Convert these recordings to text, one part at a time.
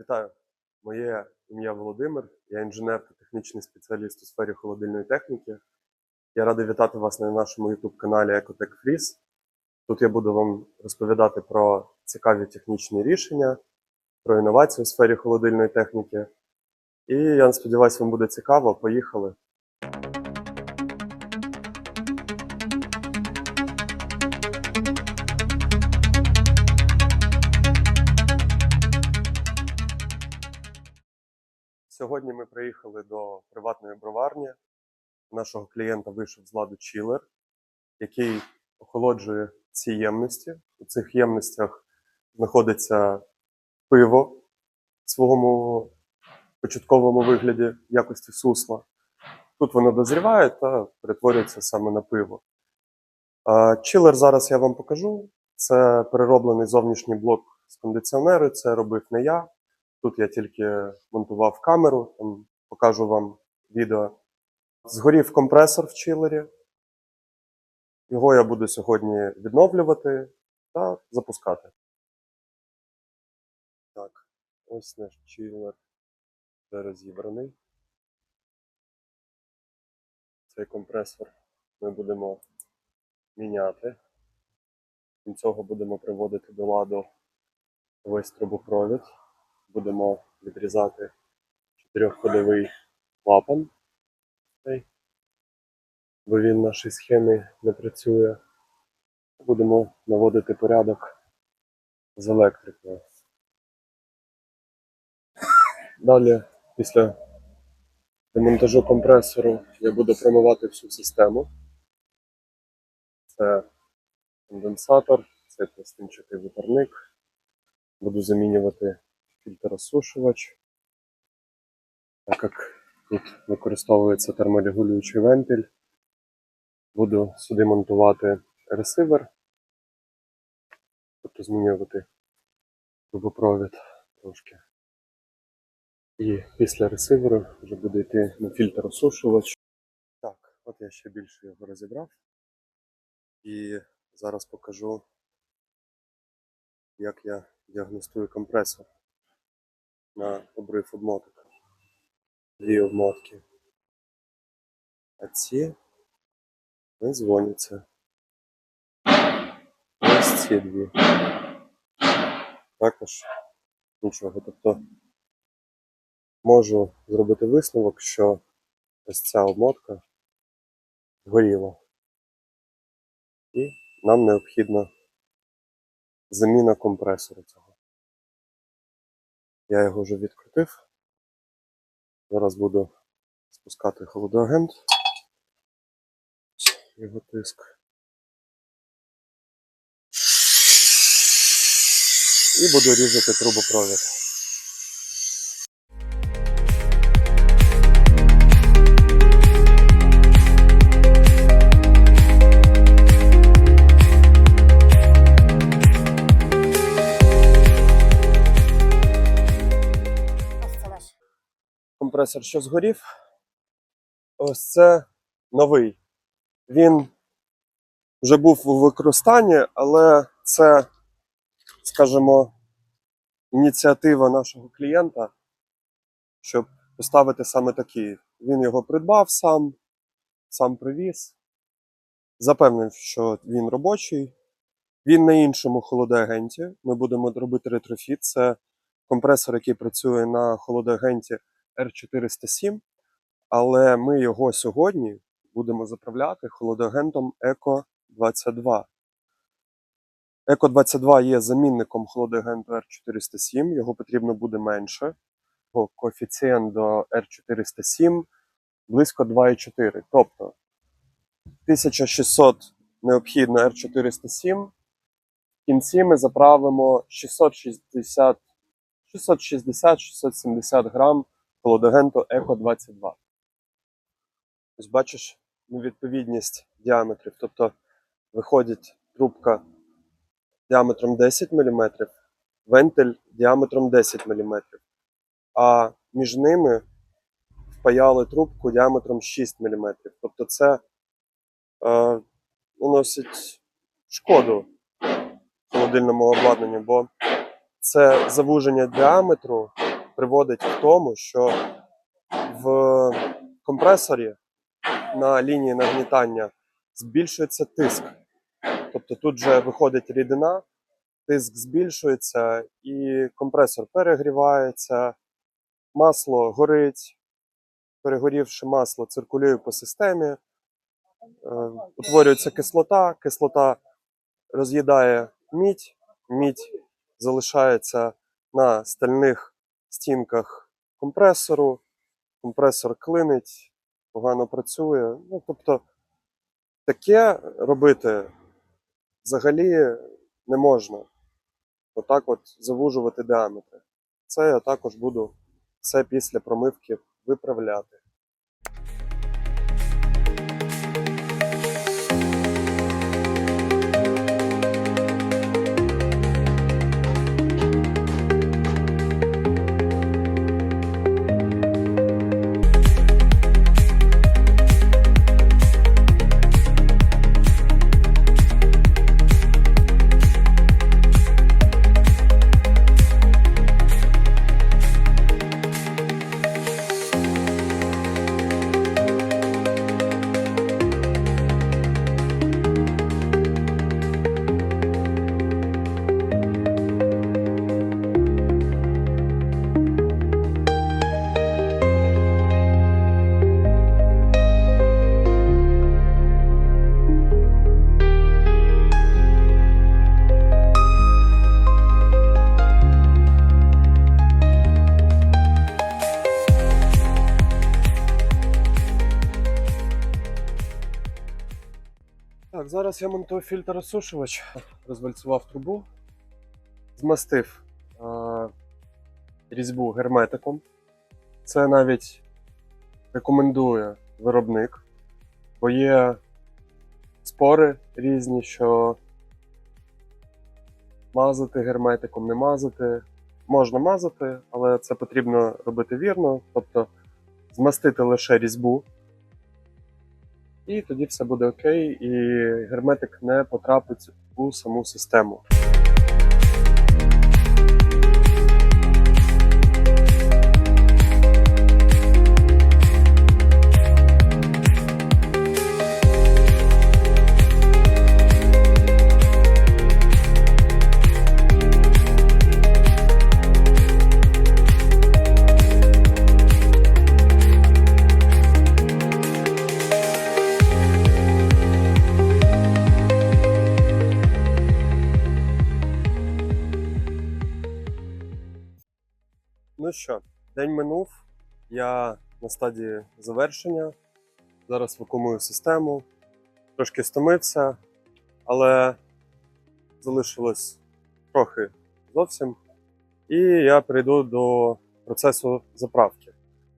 Вітаю, моє ім'я Володимир, я інженер та технічний спеціаліст у сфері холодильної техніки. Я радий вітати вас на нашому YouTube каналі Ecotech Freeze. Тут я буду вам розповідати про цікаві технічні рішення, про інновації у сфері холодильної техніки. І я сподіваюся, вам буде цікаво. Поїхали. Сьогодні ми приїхали до приватної броварні. Нашого клієнта вийшов з ладу чілер, який охолоджує ці ємності. У цих ємностях знаходиться пиво в своєму початковому вигляді якості сусла. Тут воно дозріває та перетворюється саме на пиво. А, Чилер зараз я вам покажу. Це перероблений зовнішній блок з кондиціонеру. Це робив не я. Тут я тільки монтував камеру, там покажу вам відео. Згорів компресор в чилері. Його я буду сьогодні відновлювати та запускати. Так, ось наш чилер вже розібраний. Цей компресор ми будемо міняти. Крім цього будемо приводити до ладу весь трубопровід будемо відрізати чотирьохходовий клапан, бо він нашій схемі не працює. Будемо наводити порядок з електрикою. Далі, після демонтажу компресору, я буду промивати всю систему. Це конденсатор, це пластинчатий випарник. Буду замінювати фільтросушувач, так як тут використовується терморегулюючий вентиль. Буду сюди монтувати ресивер, тобто змінювати трубопровід трошки. І після ресиверу вже буде йти на фільтросушувач. Так, от я ще більше його розібрав. І зараз покажу, як я діагностую компресор на обрив обмоток. Дві обмотки. А ці не дзвоняться. Ось ці дві. Також нічого. Тобто можу зробити висновок, що ось ця обмотка згоріла. І нам необхідна заміна компресора цього. Я його вже відкрутив. Зараз буду спускати холодоагент. Його тиск. І буду різати трубопровід. Компресор, що згорів. Ось це новий. Він вже був у використанні, але це, скажімо, ініціатива нашого клієнта, щоб поставити саме такий. Він його придбав сам, сам привіз. Запевнив, що він робочий. Він на іншому холодоагенті. Ми будемо робити ретрофіт. Це компресор, який працює на холодоагенті R407, але ми його сьогодні будемо заправляти холодоагентом Eco 22. Eco 22 є замінником холодоагенту R407, його потрібно буде менше. Його коефіцієнт до R407 близько 2,4. Тобто 1600 необхідно R407. В кінці ми заправимо 660 660-670 грам холодогенту Еко 22. Ось бачиш невідповідність діаметрів. Тобто виходить трубка діаметром 10 мм, вентиль діаметром 10 мм, а між ними впаяли трубку діаметром 6 мм. Тобто це е, наносить шкоду холодильному обладнанню, бо це завуження діаметру приводить к тому, що в компресорі на лінії нагнітання збільшується тиск. Тобто тут вже виходить рідина, тиск збільшується, і компресор перегрівається, масло горить, перегорівши масло циркулює по системі, е, утворюється кислота, кислота роз'їдає мідь, мідь залишається на стальних стінках компресору, компресор клинить, погано працює. Ну, тобто, таке робити взагалі не можна. Отак от завужувати діаметри. Це я також буду все після промивки виправляти. Зараз я монтую фільтр осушувач, розвальцював трубу, змастив е- різьбу герметиком. Це навіть рекомендує виробник, бо є спори різні, що мазати герметиком, не мазати. Можна мазати, але це потрібно робити вірно, тобто змастити лише різьбу і тоді все буде окей, і герметик не потрапить у саму систему. Ну що, день минув. Я на стадії завершення. Зараз вакуумую систему. Трошки стомився, але залишилось трохи зовсім. І я перейду до процесу заправки.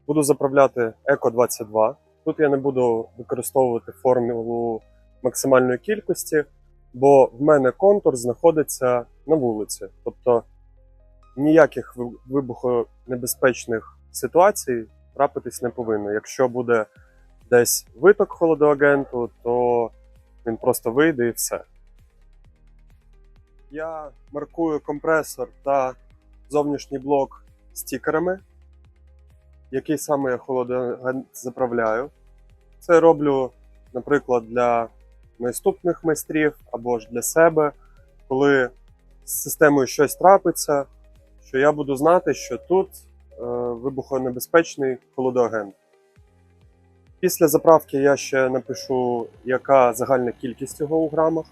Буду заправляти Еко 22. Тут я не буду використовувати формулу максимальної кількості, бо в мене контур знаходиться на вулиці. Тобто ніяких вибухонебезпечних ситуацій трапитись не повинно. Якщо буде десь виток холодоагенту, то він просто вийде і все. Я маркую компресор та зовнішній блок стікерами, який саме я холодоагент заправляю. Це роблю, наприклад, для наступних майстрів або ж для себе, коли з системою щось трапиться, що я буду знати, що тут е, вибухонебезпечний холодоагент. Після заправки я ще напишу, яка загальна кількість його у грамах.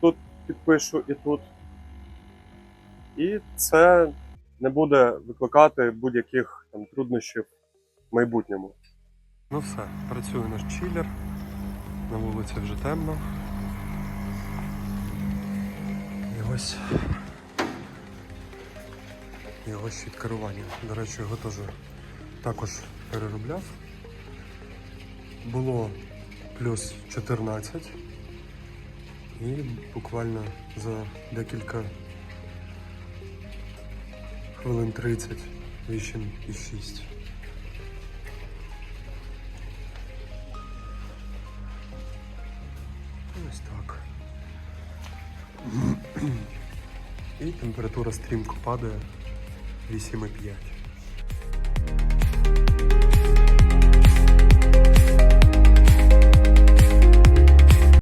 Тут підпишу і тут. І це не буде викликати будь-яких там труднощів в майбутньому. Ну все, працює наш чилер. На вулиці вже темно. І ось його щит керування. До речі, його теж також переробляв. Було плюс 14. І буквально за декілька хвилин 30 8,6. Ось так. І температура стрімко падає. 8,5.